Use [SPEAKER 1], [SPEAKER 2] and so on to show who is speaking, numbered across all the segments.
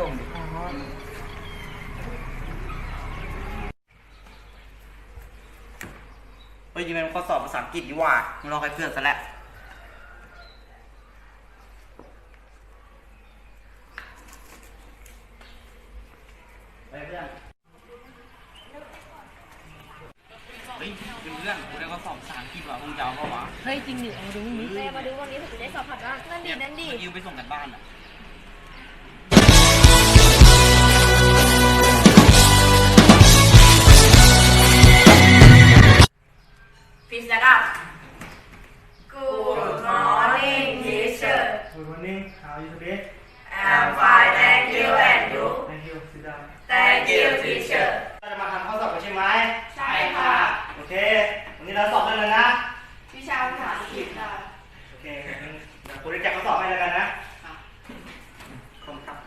[SPEAKER 1] ส่งอ๋อ
[SPEAKER 2] เฮ้ยยังไงมันข้อสอบภาษาอังกฤษดีกว่ามึงลองให้เพื่อนซะแล้วไปเพื่อนเฮ้ยเพื่อนกูได้ข้อสอบภาษาอังกฤษว่ะมึงจะเอาเปล่าวะ
[SPEAKER 1] เฮ้ยจริงดิเอามาดูนี่
[SPEAKER 3] เลยมาดูวันนี้ผมจะได้สอบผ่านบ้างนั่นดีนั่นดี
[SPEAKER 2] ยืมไปส่งกันบ้านอะ
[SPEAKER 3] Good morning.
[SPEAKER 4] How are you today?
[SPEAKER 3] I'm fine thank you and you
[SPEAKER 4] Thank you. Sit down.
[SPEAKER 3] Thank you teacher
[SPEAKER 4] เราจะมาทำข้อสอบกันใช่ไหม
[SPEAKER 3] ใช่ค่ะ
[SPEAKER 4] โอเค วันนี้เราสอบเรื่องอะไรนะ
[SPEAKER 3] วิชาภาษาอังกฤษค่ะ
[SPEAKER 4] โอเคงั้นเดี๋ยวครูได้แจกข้อสอบให้แล้วกันนะ
[SPEAKER 2] ขอบคุณครับ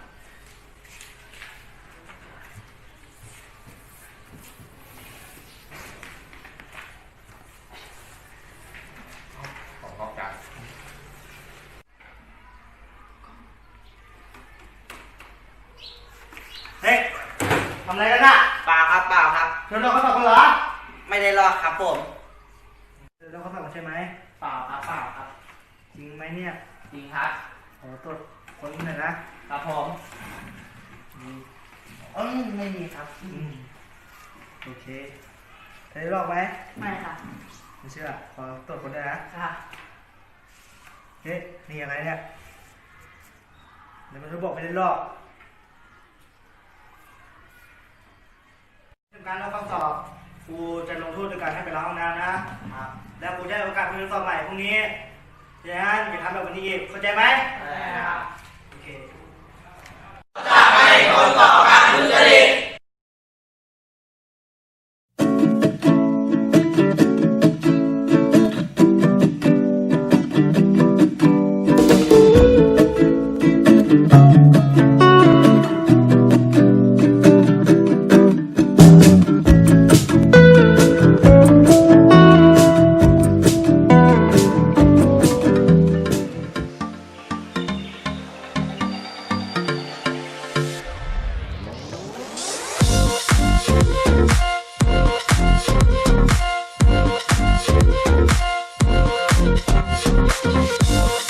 [SPEAKER 5] ของนอกจาก
[SPEAKER 4] เฮ้ย ทำอะไรกันน่ะ
[SPEAKER 2] เปล่าครับเปล่าครับ
[SPEAKER 4] เธอลอกข้อสอบกันเหรอ
[SPEAKER 2] ไม่ได้รอดครับผม
[SPEAKER 4] เธอลอกข้อสอบกันใช่ไหม
[SPEAKER 2] เปล่าครับเปล่าครับ
[SPEAKER 4] จริงไหมเนี่ย
[SPEAKER 2] จริงครับ
[SPEAKER 4] ขอตรวจคนนี้หน่อยนะครับ
[SPEAKER 2] ผม
[SPEAKER 4] อืม
[SPEAKER 2] เอ้ยไม่มีครับ
[SPEAKER 4] อืมโอเคเธอได้ลอกไหม
[SPEAKER 1] ไม่ค่ะ
[SPEAKER 4] ไม่เชื่อขอตรวจคนด้วยนะ
[SPEAKER 1] ค่ะ
[SPEAKER 4] เฮ้ยนี่อะไรเนี่ยเดี๋ยวมันจะบอกไม่ได้ลอกเรื่องการลอกข้อสอบครูจะลงโทษด้วยการให้ไปล้างห้อง น้ำนะ
[SPEAKER 2] ครับ
[SPEAKER 4] แล้วกูจะให้โอกาสไปเรียนสอบใหม่พรุ่งนี้ดังนั้นอย่าทำแบบวันนี้อีกเข้าใจไหม
[SPEAKER 2] ใช่ครับ Thank you.